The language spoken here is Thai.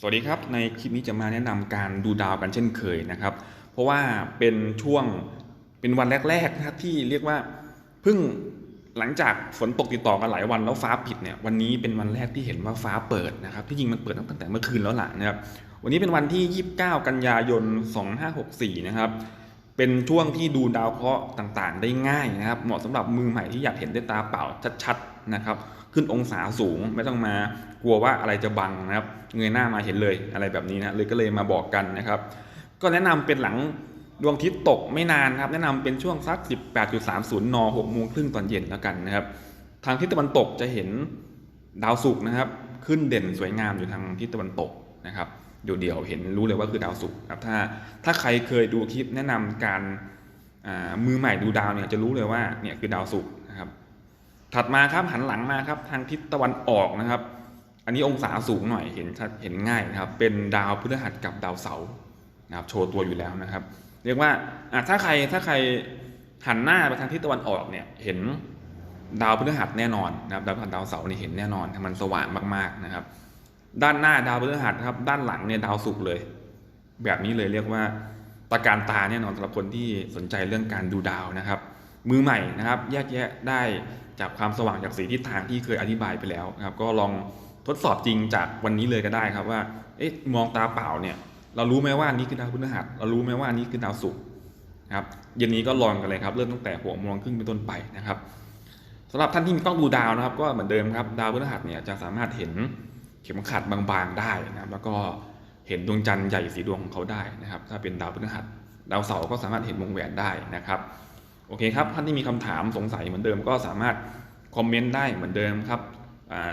สวัสดีครับ ในคลิปนี้จะมาแนะนำการดูดาวกันเช่นเคยนะครับ เพราะว่าเป็นช่วงเป็นวันแรกๆนะครับที่เรียกว่าเพิ่งหลังจากฝนตกติดต่อกันหลายวันแล้วฟ้าปิดเนี่ยวันนี้เป็นวันแรกที่เห็นว่าฟ้าเปิดนะครับ ที่จริงมันเปิดตั้งแต่เมื่อคืนแล้วล่ะนะครับวันนี้เป็นวันที่ 29 กันยายน 2564 นะครับ เป็นช่วงที่ดูดาวเคราะห์ต่างๆ ได้ง่ายนะครับ เหมาะสำหรับมือใหม่ที่อยากเห็นด้วยตาเปล่าชัดๆนะครับ ขึ้นองศาสูงไม่ต้องมากลัวว่าอะไรจะบังนะครับเงยหน้ามาเห็นเลยอะไรแบบนี้นะเลยก็เลยมาบอกกันนะครับ ก็แนะนำเป็นหลังดวงอาทิตย์ตกไม่นานครับ แนะนำเป็นช่วงสัก 18.30 น 6โมงครึ่งตอนเย็นแล้วกันนะครับ ทางทิศตะวันตกจะเห็นดาวศุกร์นะครับ ขึ้นเด่นสวยงามอยู่ทางทิศตะวันตกนะครับ เดี๋ยวๆเห็นรู้เลยว่าคือดาวศุกร์ครับถ้าถ้าใครเคยดูคลิปแนะนำการมือใหม่ดูดาวเนี่ยจะรู้เลยว่าเนี่ยคือดาวศุกร์นะครับ ถัดมาครับหันหลังมาครับทางทิศตะวันออกนะครับ อันนี้องศาสูงหน่อยเห็นชัดเห็นง่ายนะครับ เป็นดาวพฤหัสกับดาวเสาร์นะครับโชว์ตัวอยู่แล้วนะครับ เรียกว่าถ้าใครถ้าใครหันหน้าไปทางทิศตะวันออกเนี่ยเห็นดาวพฤหัสแน่นอนนะครับดาวพฤหัสดาวเสาร์นี่เห็นแน่นอนมันสว่างมากๆนะครับ ด้านหน้าดาวพฤหัสครับ ด้านหลังเนี่ยดาวศุกร์เลย แบบนี้เลยเรียกว่าตะการตาแน่นอนสำหรับคนที่สนใจเรื่องการดูดาวนะครับ มือใหม่นะครับ แยกแยะได้จากความสว่างจากสีทิศทางที่เคยอธิบายไปแล้วนะครับ ก็ลองทดสอบจริงจากวันนี้เลยก็ได้ครับว่า เอ๊ะมองตาเปล่าเนี่ย เรารู้ไหมว่านี่คือดาวพฤหัสเรารู้ไหมว่านี่คือดาวศุกร์ครับเย็นนี้ก็ลองกันเลยครับ เริ่มตั้งแต่หัวโมงครึ่งเป็นต้นไปนะครับสำหรับท่านที่มีกล้องดูดาวนะครับ ก็เหมือนเดิมครับดาวพฤหัสเนี่ยจะสามารถเห็น เข็มขัดบางๆได้นะครับ แล้วก็เห็นดวงจันทร์ใหญ่สีดวงของเขาได้นะครับ ถ้าเป็นดาวพฤหัสดาวเสาร์ก็สามารถเห็นวงแหวนได้นะครับ โอเคครับท่านที่มีคำถามสงสัยเหมือนเดิมก็สามารถคอมเมนต์ได้เหมือนเดิมครับอา